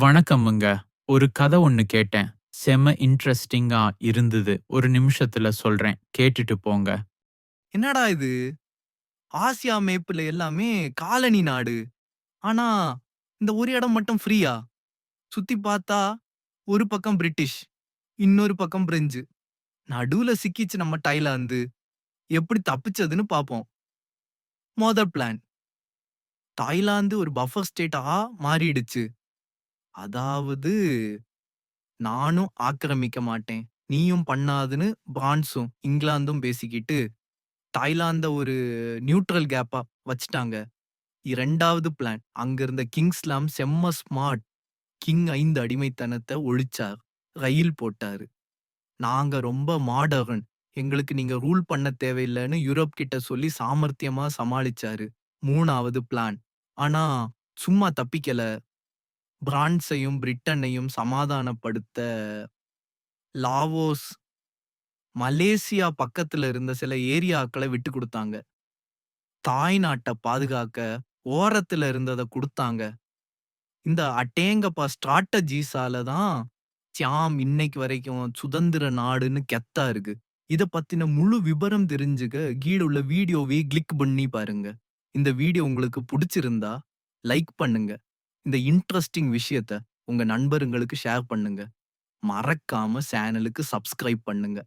வணக்கமுங்க. ஒரு கதை ஒன்னு கேட்டேன். செம இன்ட்ரெஸ்டிங்கா இருந்தது. ஒரு நிமிஷத்துல சொல்றேன். கேட்டுட்டு போங்க. என்னடா இது ஆசியா மேப்புல எல்லாமே காலனி நாடு ஆனா இந்த ஒரு இடம் மட்டும் ஃப்ரீயா சுத்தி பார்த்தா ஒரு பக்கம் பிரிட்டிஷ் இன்னொரு பக்கம் பிரெஞ்சு நடுவுல சிக்கிச்சு நம்ம டைலாந்து எப்படி தப்பிச்சதுன்னு பார்ப்போம் மோதர் பிளான் தாய்லாந்து ஒரு பஃபர் ஸ்டேட்டா மாறிடுச்சு அதாவது நானும் ஆக்கிரமிக்க மாட்டேன். நீயும் பண்ணாதுன்னு பிரான்ஸும் இங்கிலாந்தும் பேசிக்கிட்டு தாய்லாந்த ஒரு நியூட்ரல் கேப்பா வச்சுட்டாங்க. இரண்டாவது பிளான் அங்க இருந்த கிங்ஸ்லாம் செம்ம ஸ்மார்ட். கிங் ஐந்து அடிமைத்தனத்தை ஒழிச்சார் ரயில் போட்டாரு. நாங்க ரொம்ப மாடர்ன் எங்களுக்கு நீங்க ரூல் பண்ண தேவையில்லைன்னு யூரோப் கிட்ட சொல்லி சாமர்த்தியமா சமாளிச்சாரு மூணாவது பிளான். ஆனா சும்மா தப்பிக்கல. பிரான்ஸையும் பிரிட்டனையும் சமாதானப்படுத்த லாவோஸ் மலேசியா பக்கத்துல இருந்த சில ஏரியாக்களை விட்டு கொடுத்தாங்க. தாய் நாட்டை பாதுகாக்க ஓரத்துல இருந்தத கொடுத்தாங்க. இந்த அட்டேங்கப்பா ஸ்ட்ராட்டஜிஸால தான் சியாம் இன்னைக்கு வரைக்கும் சுதந்திர நாடுன்னு கெத்தா இருக்கு. இத பத்தின முழு விபரம் தெரிஞ்சுக்க கீழ உள்ள வீடியோவை கிளிக் பண்ணி பாருங்க. இந்த வீடியோ உங்களுக்கு பிடிச்சிருந்தா லைக் பண்ணுங்க. இந்த இன்ட்ரெஸ்டிங் விஷயத்த உங்க நண்பருங்களுக்கு ஷேர் பண்ணுங்க. மறக்காம சேனலுக்கு சப்ஸ்கிரைப் பண்ணுங்க.